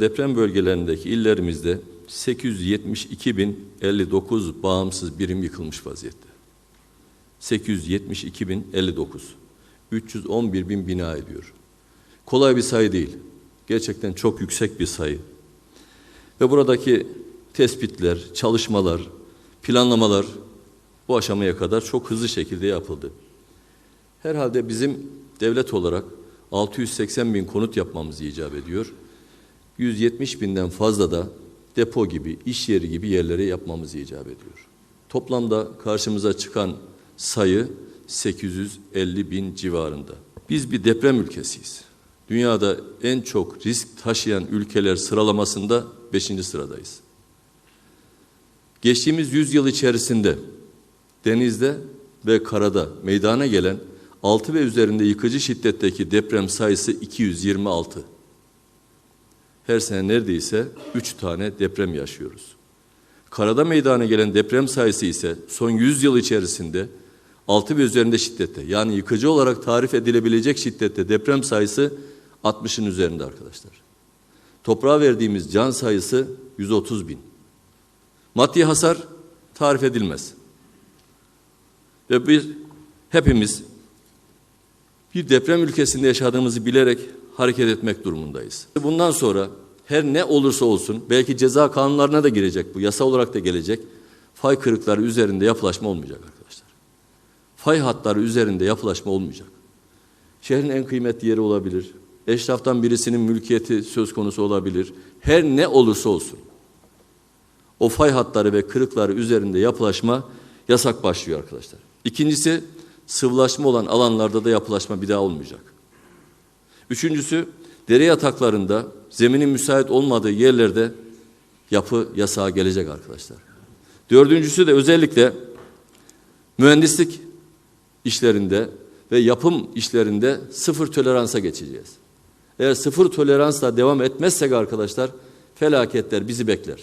Deprem bölgelerindeki illerimizde 872.059 bağımsız birim yıkılmış vaziyette. 872.059. 311 bin bina ediyor. Kolay bir sayı değil. Gerçekten çok yüksek bir sayı. Ve buradaki tespitler, çalışmalar, planlamalar bu aşamaya kadar çok hızlı şekilde yapıldı. Herhalde bizim devlet olarak 680 bin konut yapmamız icap ediyor. 170 binden fazla da depo gibi, iş yeri gibi yerlere yapmamız icap ediyor. Toplamda karşımıza çıkan sayı 850 bin civarında. Biz bir deprem ülkesiyiz. Dünyada en çok risk taşıyan ülkeler sıralamasında 5. sıradayız. Geçtiğimiz 100 yıl içerisinde denizde ve karada meydana gelen 6 ve üzerinde yıkıcı şiddetteki deprem sayısı 226. Her sene neredeyse 3 tane deprem yaşıyoruz. Karada meydana gelen deprem sayısı ise son 100 yıl içerisinde 6 ve üzerinde şiddette yani yıkıcı olarak tarif edilebilecek şiddette deprem sayısı 60'ın üzerinde arkadaşlar. Toprağa verdiğimiz can sayısı 130 bin. Maddi hasar tarif edilmez. Ve bir hepimiz bir deprem ülkesinde yaşadığımızı bilerek hareket etmek durumundayız. Bundan sonra her ne olursa olsun belki ceza kanunlarına da girecek bu yasa olarak da gelecek. Fay kırıkları üzerinde yapılaşma olmayacak arkadaşlar. Fay hatları üzerinde yapılaşma olmayacak. Şehrin en kıymetli yeri olabilir. Eşraftan birisinin mülkiyeti söz konusu olabilir. Her ne olursa olsun. O fay hatları ve kırıkları üzerinde yapılaşma yasak başlıyor arkadaşlar. İkincisi sıvılaşma olan alanlarda da yapılaşma bir daha olmayacak. Üçüncüsü dere yataklarında zeminin müsait olmadığı yerlerde yapı yasağı gelecek arkadaşlar. Dördüncüsü de özellikle mühendislik işlerinde ve yapım işlerinde sıfır toleransa geçeceğiz. Eğer sıfır toleransla devam etmezsek arkadaşlar felaketler bizi bekler.